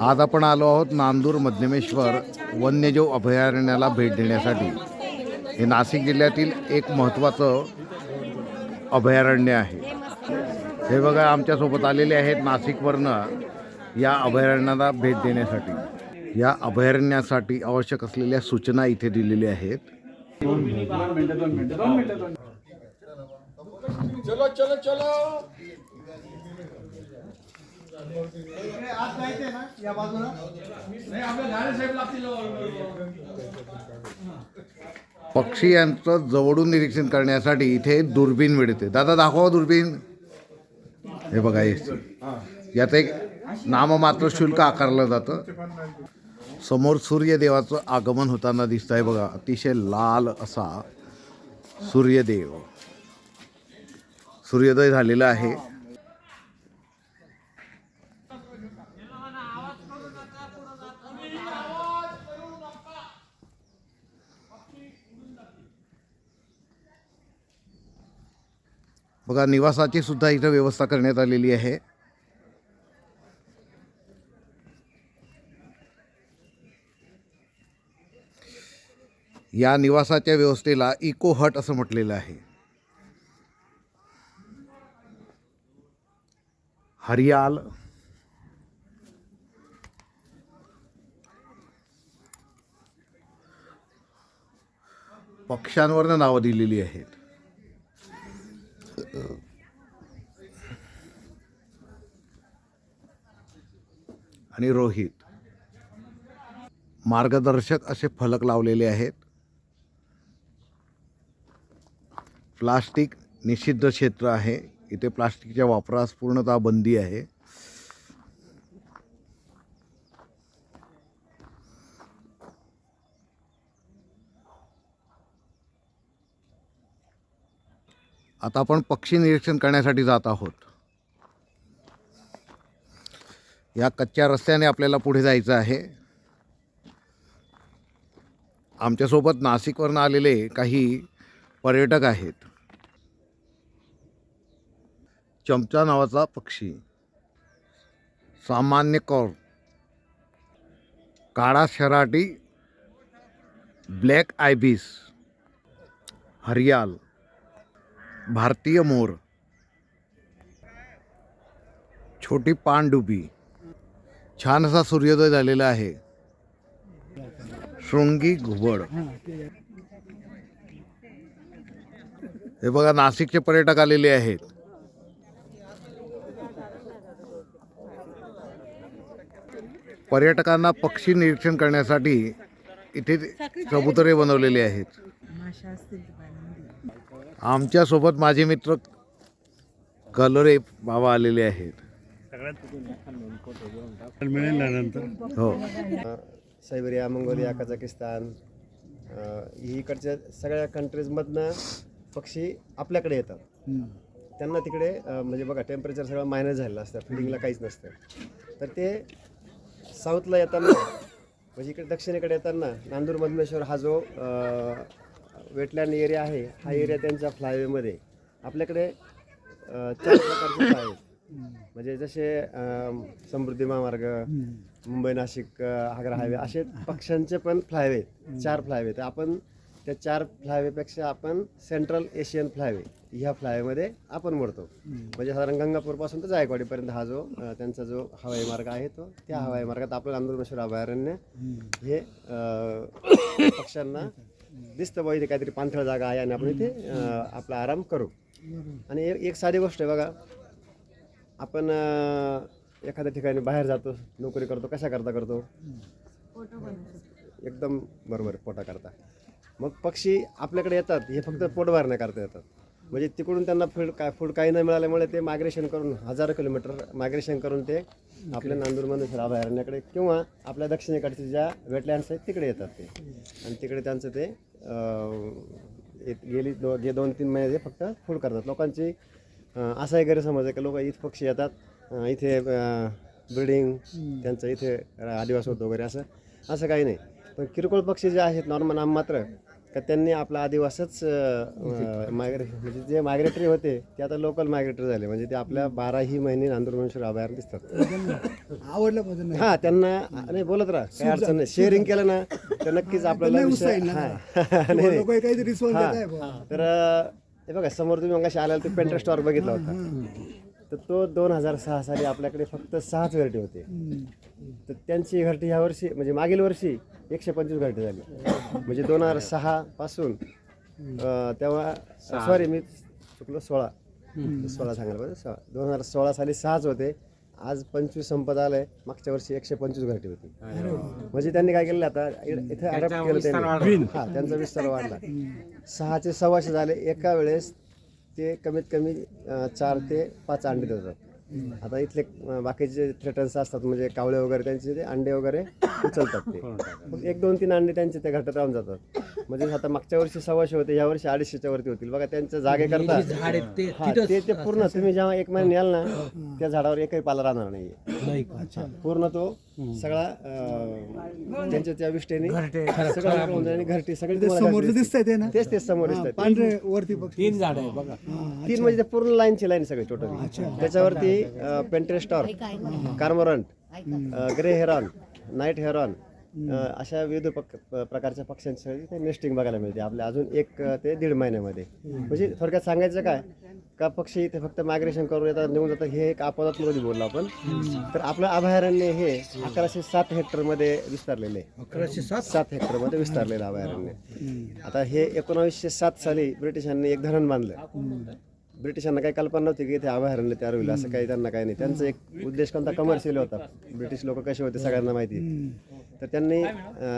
आज आपण आलो आहोत नांदूर मध्यमेश्वर वन्यजीव अभयारण्याला भेट देण्यासाठी. हे नाशिक जिल्ह्यातील एक महत्त्वाचं अभयारण्य आहे. हे बघा आमच्यासोबत आलेले आहेत नाशिकवरनं या अभयारण्याला भेट देण्यासाठी. या अभयारण्यासाठी आवश्यक असलेल्या सूचना इथे दिलेल्या आहेत. चलो चलो चलो. नाही आपल्या साहेब लागतील पक्षी यांचं जवळून निरीक्षण करण्यासाठी इथे दुर्बीण मिळते. दादा दाखवा दुर्बीण हे बघा याचं यात एक नाममात्र शुल्क आकारलं जातं. समोर सूर्यदेवाचं आगमन होताना दिसतंय आहे बघा अतिशय लाल असा सूर्यदेव. सूर्योदय झालेला आहे. बघा निवासाची सुद्धा इथं व्यवस्था करण्यात आलेली आहे. या निवासाच्या व्यवस्थेला इको हट असं म्हटलेलं आहे. हरियाल. पक्ष्यांवरनं नावं दिलेली आहेत. आणि रोहित. मार्गदर्शक असे फलक लावलेले आहेत. प्लास्टिक निषिद्ध क्षेत्र आहे. इथे प्लास्टिकच्या वापरास पूर्णतः बंदी आहे. आता आपण पक्षी निरीक्षण करण्यासाठी जात आहोत. या कच्च्या रस्त्याने आपल्याला पुढे जायचं आहे. आमच्यासोबत नाशिकवरनं आलेले काही पर्यटक आहेत. चमचा नावाचा पक्षी. सामान्य कौर. काळा शराटी. ब्लॅक आयबीस. हरियाल. भारतीय मोर. छोटी पानडुबी छान असा सूर्योदय झालेला आहे. शृंगी घुबड. हे बघा नाशिकचे पर्यटक आलेले आहेत. पर्यटकांना पक्षी निरीक्षण करण्यासाठी इथे कबुतरे बनवलेले आहेत. आमच्यासोबत माझे मित्र कलोरे बाबा आलेले आहेत. मिळेल ना नंतर हो. सायबेरिया मंगोलिया कझाकिस्तान ही इकडच्या सगळ्या कंट्रीजमधनं पक्षी आपल्याकडे येतात. त्यांना तिकडे म्हणजे बघा टेम्परेचर सगळं मायनस झालेलं असतं. फिडिंगला काहीच नसतं. तर ते साऊथला येताना म्हणजे इकडे दक्षिणेकडे येताना नांदूर मधमेश्वर हा जो वेटलँड एरिया आहे हा एरिया त्यांच्या फ्लायवेमध्ये आपल्याकडे चार प्रकारचे फ्लायवे आहेत. म्हणजे जसे समृद्धी महामार्ग मुंबई नाशिक आग्रा हायवे असे पक्ष्यांचे पण फ्लायवे चार फ्लायवे तर आपण त्या चार फ्लायवेपेक्षा आपण सेंट्रल एशियन फ्लायवे ह्या फ्लायवेमध्ये आपण मोडतो. म्हणजे साधारण गंगापूरपासून तर जायकवाडीपर्यंत हा जो त्यांचा जो हवाई मार्ग आहे तो त्या हवाई मार्गात आपलं आंदोलनेश्वर अभयारण्य हे पक्ष्यांना दिसतं. बा इथे काहीतरी पाणथळ जागा आहे आणि आपण इथे आपला आराम करू. आणि एक साधी गोष्ट आहे बघा आपण एखाद्या ठिकाणी बाहेर जातो नोकरी करतो कशा करता करतो? एकदम बरोबर पोटा करता. मग पक्षी आपल्याकडे येतात हे फक्त पोट भरण्याकरता येतात. म्हणजे तिकडून त्यांना फूड काय फूड काही न मिळाल्यामुळे ते मायग्रेशन करून हजारो किलोमीटर मायग्रेशन करून ते आपल्या नांदूरमध्ये अभयारण्याकडे किंवा आपल्या दक्षिणेकडचे ज्या वेटलँड्स आहेत तिकडे येतात ते. आणि तिकडे त्यांचं ते गेली दो गे दोन तीन महिने ते फक्त फूड करतात. लोकांची असाही गैरसमज आहे की लोक इथे पक्षी येतात इथे ब्रिडिंग त्यांचं इथे आदिवास होतो वगैरे असं असं काही नाही. पण किरकोळ पक्षी जे आहेत नॉर्मल नाममात्र का त्यांनी आपला आदिवासच मायग्रे म्हणजे जे मायग्रेटरी होते ते आता लोकल मायग्रेटरी झाले. म्हणजे ते आपल्या बाराही महिने नांदूरमंशूर अभयारण्य दिसतात. आवडलं हा त्यांना नाही बोलत राहा. काही अडचण नाही. शेअरिंग केलं ना तर नक्कीच आपल्याला हा. तर हे बघा समोर तुम्ही मगाशी आल्याला ते पेंटर स्टॉर बघितला होता. तर तो दोन हजार सहा साली आपल्याकडे फक्त सहाच व्हरायटी होते. तर त्यांची घरटी ह्या वर्षी म्हणजे मागील वर्षी एकशे पंचवीस घरटी झाली. म्हणजे दोन हजार सहा पासून तेव्हा सॉरी मी चुकलो सोळा. सोळा सांगायला पाहिजे सोळा. दोन हजार सोळा साली सहाच होते. आज पंचवीस संपत आलंय. मागच्या वर्षी एकशे पंचवीस घरटी होती. म्हणजे त्यांनी काय केलं आता इथे अडॅप्ट केलं त्यांनी. हा त्यांचा विस्तार वाढला. सहाचे सव्वाशे झाले. एका वेळेस ते कमीत कमी चार ते पाच अंडे देतात. आता इथले बाकीचे थ्रेटन्स असतात म्हणजे कावळे वगैरे त्यांचे ते अंडे वगैरे उचलतात ते. मग एक दोन तीन अंडे त्यांचे त्या घाटात राहून जातात. म्हणजे आता मागच्या वर्षी सव्वाशे होते या वर्षी अडीचशेच्या वरती होतील. बघा त्यांच्या जागेकरता हा, ते ते पूर्ण तुम्ही जेव्हा एक महिने याल ना त्या झाडावर एकही पाला राहणार नाहीये. हा, पूर्ण तो सगळा त्यांच्या त्या विष्टेने सगळं घरटी सगळी घरटी दिसतंय ते ना? तेच तेच समोर दिसतात पांढरे वरती पक्षी तीन झाड आहे बघा. तीन म्हणजे ते पूर्ण लाईनची लाईन सगळी टोटली त्याच्यावरती painted stork cormorant grey heron night heron अशा विविध पक प्रकारच्या पक्ष्यांची ते नेस्टिंग बघायला मिळते. आपल्या अजून एक ते दीड महिन्यामध्ये. म्हणजे थोडक्यात सांगायचं काय? का पक्षी इथे फक्त मायग्रेशन करून येतात निघून जातात हे एक आपादात्मक बोललो आपण. तर आपलं अभयारण्य हे अकराशे सात हेक्टरमध्ये विस्तारलेले आहे. अकराशे सात? सात हेक्टरमध्ये विस्तारलेलं अभयारण्य. आता हे एकोणावीसशे सात साली ब्रिटिशांनी एक धरण बांधलं. ब्रिटिशांना काही कल्पना नव्हती की इथे अभयारण्य तयार होईल असं काही त्यांना काही नाही. त्यांचा एक उद्देश कोणता? कमर्शियल होता. ब्रिटिश लोक कसे होते सगळ्यांना माहिती तर त्यांनी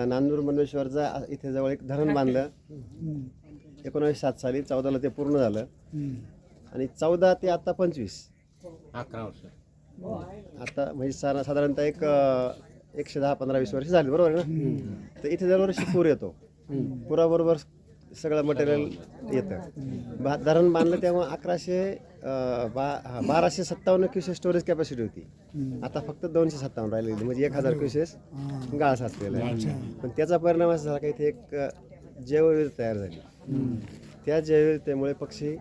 नांदूर मंडेश्वरचा इथे जवळ एक धरण बांधलं. एकोणावीसशे सात साली चौदाला ते पूर्ण झालं. आणि चौदा ते आता पंचवीस. अकरा वर्ष. आता म्हणजे साधारणतः एक एकशे दहा पंधरा वीस वर्ष झाली. बरोबर ना? तर इथे दरवर्षी पूर येतो. पुराबरोबर सगळं मटेरियल येतं. बा धरण बांधलं तेव्हा अकराशे बा हा, बाराशे सत्तावन्न क्युसेस स्टोरेज कॅपॅसिटी होती. आता फक्त दोनशे सत्तावन्न राहिलेली म्हणजे एक हजार क्युसेस गाळ साचलेला आहे. पण त्याचा परिणाम असा झाला की इथे एक अं, जैवविविधता तयार झाली. त्या जैवविविधतेमुळे पक्षी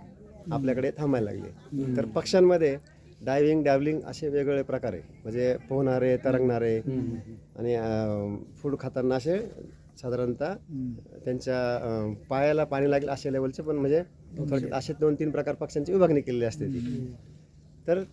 आपल्याकडे थांबायला लागले. तर पक्ष्यांमध्ये डायव्हिंग डॅव्हलिंग असे वेगवेगळे प्रकार आहे. म्हणजे पोहणारे तरंगणारे आणि फूड खाताना असे साधारणतः त्यांच्या पायाला पाणी लागेल अशा लेवलचे पण म्हणजे थोडक्यात असे दोन तीन प्रकार पक्ष्यांची विभागणी केलेली असते ती. तर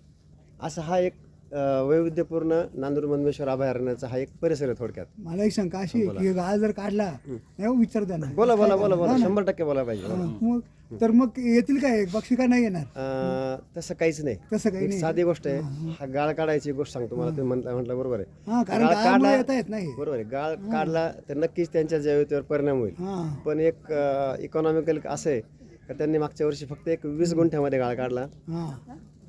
असा हा एक वैविध्यपूर्ण नांदूर मनमेश्वर अभयारण्याचा हा एक परिसर आहे थोडक्यात. मला एक शंका अशी गाळ जर काढला हो, विचार त्यांना बोला बोला बोला. बोला शंभर टक्के बोला पाहिजे. मग तर मग येतील काय? पक्षी का नाही येणार? अं, तसं काहीच नाही. तसं काही एक नाही. साधी गोष्ट आहे. हा गाळ काढायची गोष्ट सांगतो मला तुम्ही म्हटलं म्हटलं बरोबर आहे. हा कारण गाळ गाळामुळे काढला येता येत नाही. बरोबर आहे. गाळ काढला तर नक्कीच त्यांच्या जैविकतेवर परिणाम होईल. हा. पण एक इकॉनॉमिकल असं आहे का त्यांनी मागच्या वर्षी फक्त एक वीस गुंठ्यामध्ये गाळ काढला. हा.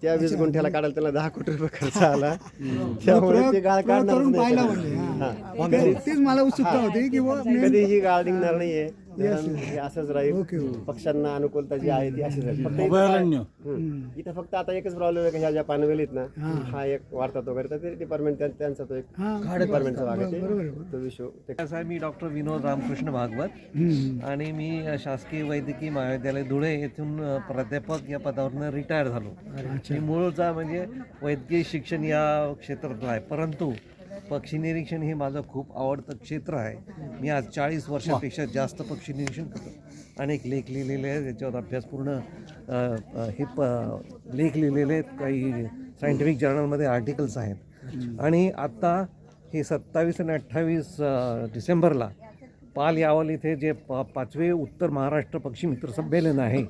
त्या वीस गुंठ्याला काढायला त्याला दहा कोटी रुपये खर्च आला. त्यामुळे ते गाळ काढणार करून हा. तेच मला उत्सुकता होती की बुवा मी- कधीही गाळ निघणार नाहीये. धरण हे असंच राहील. पक्ष्यांना अनुकूलता जी आहे ती अशीच राहील. फक्त इथं फक्त आता एकच प्रॉब्लेम आहे का ह्या ज्या पानवेलीत ना हा. एक वाढतात वगैरे तर ते डिपार्टमेंट त्यांचा तो एक हा. डिपार्टमेंटचा भाग आहे. बरोबर ते. तो विषय ते कसं आहे मी डॉक्टर विनोद रामकृष्ण भागवत. आणि मी अ, शासकीय वैद्यकीय महाविद्यालय धुळे येथून अ, प्राध्यापक या पदावरनं रिटायर झालो. मी मूळचा म्हणजे वैद्यकीय शिक्षण या क्षेत्रातलं आहे. परंतु पक्षी निरीक्षण हे माझं खूप आवडतं क्षेत्र आहे. मी आज चाळीस वर्षापेक्षा जास्त पक्षी निरीक्षण करतो. अनेक लेख लिहिलेले आहेत त्याच्यावर अभ्यासपूर्ण हे प लेख लिहिलेले आहेत काही सायंटिफिक जर्नलमध्ये आर्टिकल्स आहेत. आणि आत्ता हे सत्तावीस आणि अठ्ठावीस डिसेंबरला पाल यावल इथे जे प पाचवे उत्तर महाराष्ट्र पक्षी मित्र संमेलन आहे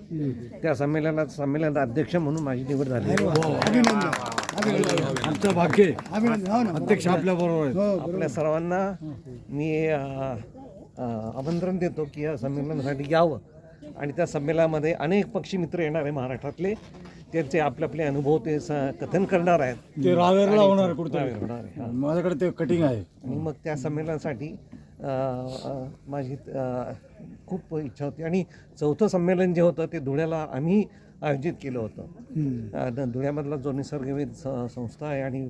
त्या संमेलनात संमेलन अध्यक्ष म्हणून माझी निवड झाली अभिनंदन अभिनंदन. आमचं भाग्य अध्यक्ष आपल्या बरोबर आहेत. हो आपल्या सर्वांना मी आमंत्रण देतो की या संमेलनासाठी यावं. आणि त्या संमेलनामध्ये अनेक पक्षी मित्र येणार आहे महाराष्ट्रातले. त्यांचे आपले आपले अनुभव ते स कथन करणार आहेत. ते रावेरला होणार होणार आहे. माझ्याकडे ते कटिंग आहे. आणि मग त्या संमेलनासाठी माझी खूप इच्छा होती. आणि चौथं संमेलन जे होतं ते धुळ्याला आम्ही आयोजित केलं होतं. धुळ्यामधला जो निसर्गविद स- संस्था आहे आणि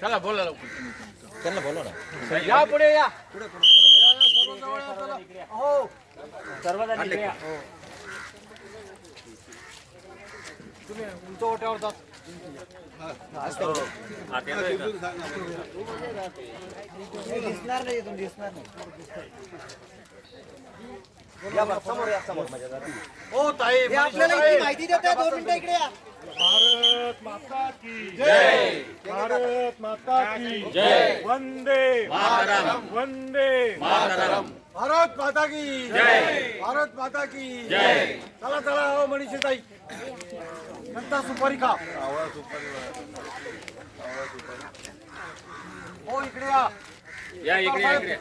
चला बोला लवकर त्यांना बोला ना या पुढे या हो ताई आपल्याला इतकी माहिती देत आहे दोन मिनिटं इकडे या. भारत माता की जय. भारत माता की जय. वंदे वंदे भारत माता की जय. भारत माता की जय. चला चला हो मनीषी ताई. नंतर सुपारी खा हो इकडे या. या इकडे इकडे.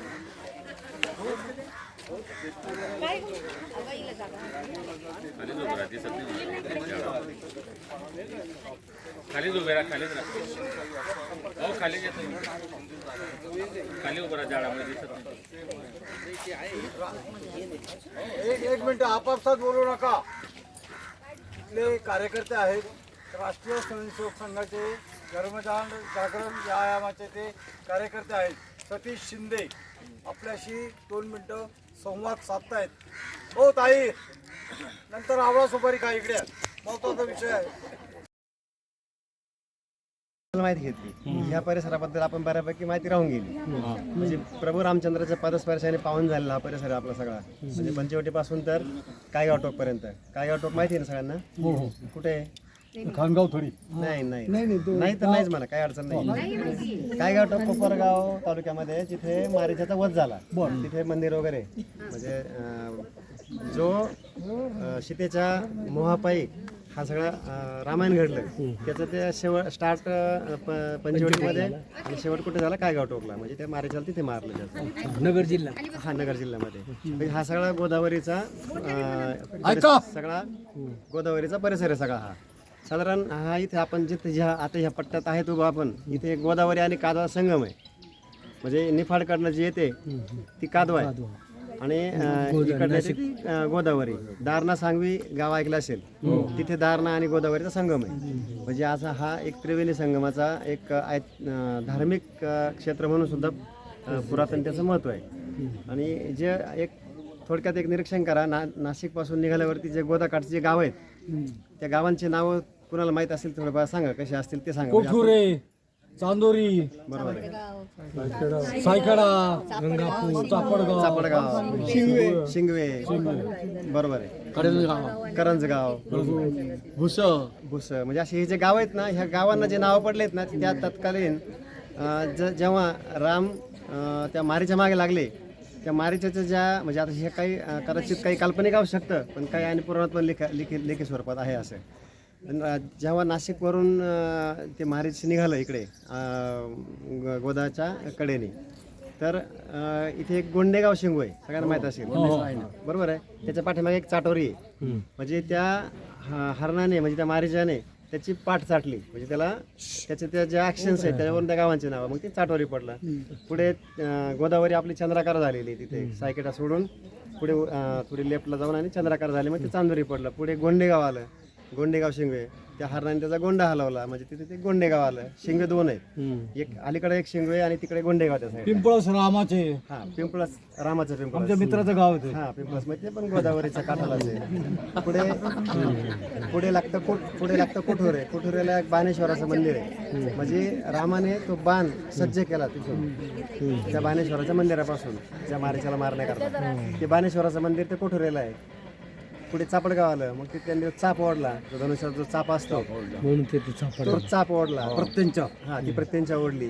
खालीच उभे राहा खालीच राहा. हो खाली येतो. खाली उभं राहा झाडामध्ये दिसत एक मिनिट आपापसात बोलू नका. आपले कार्यकर्ते आहेत राष्ट्रीय स्वयंसेवक संघाचे धर्मदान जागरण व्यायामाचे ते कार्यकर्ते आहेत. सतीश शिंदे आपल्याशी दोन मिनटं संवाद साधतायत. हो ताई. नंतर आवळा सुपारी खा इकडे. महत्त्वाचा विषय आहे. माहिती घेतली. ह्या परिसराबद्दल आपण बऱ्यापैकी माहिती राहून गेली. म्हणजे प्रभू रामचंद्राच्या पदस्पर्शाने पाहून झालेला हा परिसर आहे आपला सगळा. म्हणजे पंचवटीपासून तर कायगाव टोक पर्यंत कायगाव टोक माहिती आहे ना सगळ्यांना? कुठे? आहे? खानगाव थोडी. नाही नाही. नाही तर नाहीच म्हणा काही अडचण नाही. कायगाव टोक कोपरगाव तालुक्यामध्ये तिथे मारीच्याचा वध झाला. तिथे मंदिर वगैरे. म्हणजे अं, जो अं, सीतेच्या मोहापायी हा सगळा अं, रामायण घडलं. त्याचं ते शेवट स्टार्ट पंचवटीमध्ये आणि शेवट कुठे झाला? कायगाव टोकला? म्हणजे त्या मारीच्याला तिथे मारलं त्याचं. नगर जिल्हा. हा नगर जिल्ह्यामध्ये. म्हणजे हा सगळा गोदावरीचा अं, सगळा गोदावरीचा परिसर आहे सगळा हा. साधारण हा इथे आपण जिथे ज्या आता ह्या पट्ट्यात आहेत उभा आपण इथे गोदावरी आणि कादवा संगम आहे. म्हणजे निफाडकडनं जी येते ती कादवा आहे. आणि गोदावरी. दारणा सांगवी गाव ऐकलं असेल तिथे दारणा आणि गोदावरीचा संगम आहे. म्हणजे असा हा एक त्रिवेणी संगमाचा एक धार्मिक क्षेत्र म्हणून सुद्धा पुरातन त्याचं महत्त्व आहे. आणि जे एक थोडक्यात एक निरीक्षण करा ना नाशिकपासून निघाल्यावरती जे गोदाकाठचे जे गाव आहेत त्या गावांची नावं कुणाला माहीत असेल थोडंफार सांगा कशी असतील ते सांगा. म्हणजे कोठुरे चांदोरी. बरोबर आहे. सायकडा गंगापूर चापडगाव. चापडगाव. शिंगवे. शिंगवे. बरोबर आहे. कडेलगाव करंजगाव. भुस भुस म्हणजे असे हे जे गाव आहेत ना ह्या गावांना जे नावं पडलेत ना त्या तत्कालीन अं, ज- जेव्हा राम अं, त्या मारीच्या मागे लागले त्या मारीच्याच्या ज्या म्हणजे आता हे काही अं, कदाचित काही काल्पनिक असू शकतं पण काही आणि पुराणात पण लेखा लेखी लेखी स्वरूपात आहे असं. जेव्हा नाशिकवरून ते मारीच निघालं इकडे गोदाच्या कडेने तर इथे एक गोंडेगाव शिंगू आहे सगळ्यांना माहीत असेल. बरोबर आहे. त्याच्या पाठीमागे एक चाटोरी आहे. म्हणजे त्या ह- हरणाने म्हणजे त्या मारीजाने त्याची पाठ चाटली. म्हणजे त्याला त्याचे त्या ज्या ॲक्शन्स आहेत त्याच्यावरून त्या गावांचे नाव मग ते चाटोरी पडला. पुढे गोदावरी आपली चंद्राकार झालेली तिथे सायकेटा सोडून. पुढे थोडी लेफ्टला जाऊन आणि चंद्राकार झाली मग ते चांदोरी पडलं. पुढे गोंडेगाव आलं. गोंडेगाव शिंगवे. त्या हरणाने त्याचा गोंडा हलवला. म्हणजे तिथे ते गोंडेगाव आलं. शिंगवे दोन आहेत. एक अलीकडे एक शिंगवे आणि तिकडे गोंडेगाव त्या साईड पिंपळस रामाचे. हा पिंपळस रामाचं पिंपळस. आमच्या मित्राचं गाव आहे ते हा पिंपळस. म्हणजे ते पण गोदावरीच्या काठालाच आहे. पुढे पुढे लागतं कोट पुढे लागतं कोठुरे. कोठुरेला एक बाणेश्वराचं मंदिर आहे. म्हणजे रामाने तो बाण सज्ज केला तिथून. त्या बाणेश्वराच्या मंदिरापासून त्या मारेशाला मारण्याकरता. ते बाणेश्वराचं मंदिर ते कोठुरेला आहे. पुढे चापडगाव आलं मग ते त्यांनी चाप ओढला. जो धनुष्याचा जो चाप असतो म्हणून ते तो चाप ओढला. प्रत्यंच्या हा. ती प्रत्यंच्या ओढली.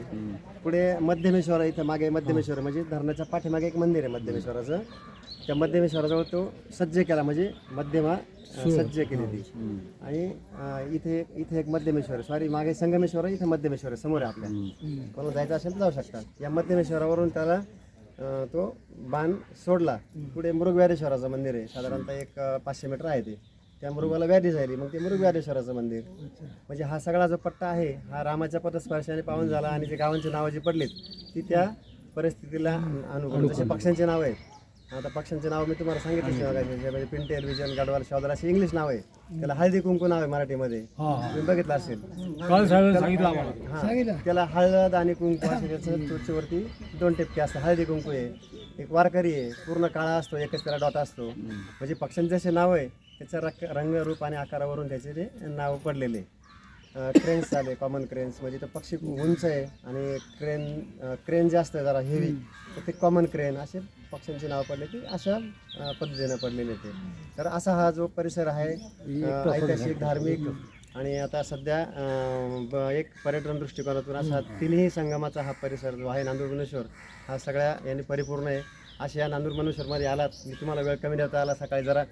पुढे मध्यमेश्वर इथं मागे मध्यमेश्वर म्हणजे धरणाच्या पाठीमागे एक मंदिर आहे मध्यमेश्वराचं. त्या मध्यमेश्वराजवळ तो सज्ज केला म्हणजे मध्यमा सज्ज केली ती. आणि इथे इथे एक मध्यमेश्वर सॉरी मागे संगमेश्वर इथे मध्यमेश्वर समोर आहे आपल्या. कोणाला जायचं असेल तर जाऊ शकतात. या मध्यमेश्वरावरून त्याला तो बाण सोडला. पुढे मृगव्यारेश्वराचं मंदिर आहे. साधारणतः एक पाचशे मीटर आहे ते. त्या मृगाला व्याधी झाली. मग ते मृगव्यारेश्वराचं मंदिर. म्हणजे हा सगळा जो पट्टा आहे हा रामाच्या पदस्पर्शाने पावन झाला आणि जे गावांची नावं जी पडलीत ती त्या परिस्थितीला अनुकूल. जसे पक्ष्यांची नावं आहेत आता पक्ष्यांचे नाव मी तुम्हाला सांगितलं म्हणजे पिंटेल विजन गडवाल शौदर असे इंग्लिश नाव आहे. त्याला हळदी कुंकू नाव आहे मराठीमध्ये. तुम्ही बघितलं असेल. हा. त्याला हळद आणि कुंकू असे त्याचं चोचीवरती दोन टिपके असतात. हळदी कुंकू आहे एक वारकरी आहे पूर्ण काळा असतो एकच त्याला डॉट असतो. म्हणजे पक्ष्यांचे असे नाव आहे त्याच्या रक रंग रूप आणि आकारावरून त्याचे ते नाव पडलेले क्रेन्स आले कॉमन क्रेन्स म्हणजे तो पक्षी उंच आहे आणि क्रेन क्रेन जे असतं जरा हेवी तर ते कॉमन क्रेन असे पक्ष्यांची नाव पडले की अशा पद्धतीनं पडलेले ते. तर असा हा जो परिसर आहे ऐतिहासिक धार्मिक आणि आता सध्या एक पर्यटन दृष्टिकोनातून असा तिन्ही संगमाचा हा परिसर जो आहे नांदूर मनुष्यवर हा सगळ्या यांनी परिपूर्ण आहे. असे या नांदूर मनुष्यरमध्ये आलात. मी तुम्हाला वेळ कमी देता आला सकाळी जरा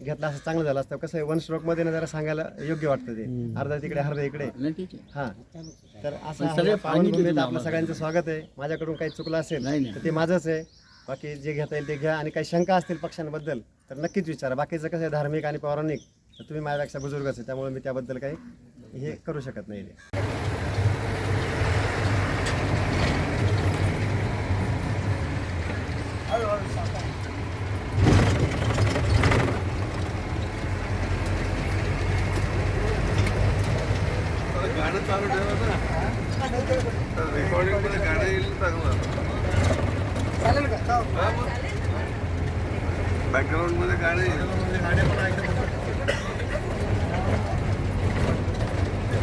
घेतला असं चांगलं झालं असतं. कसं आहे वन स्ट्रोकमध्ये ना जरा सांगायला योग्य वाटतं ते. अर्धा तिकडे अर्धा इकडे. हां. तर असं पावनभूमीत आपलं सगळ्यांचं स्वागत आहे. माझ्याकडून काही चुकलं असेल तर ते माझंच आहे. बाकी जे घेता येईल ते घ्या. आणि काही शंका असतील पक्षांबद्दल तर नक्कीच विचारा. बाकीचं कसं आहे धार्मिक आणि पौराणिक तर तुम्ही माझ्यापेक्षा बुजुर्गच आहे. त्यामुळे मी त्याबद्दल काही हे करू शकत नाही ते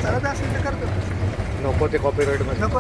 चालत असेल तर करतो नको ते कॉपीराईटमध्ये नको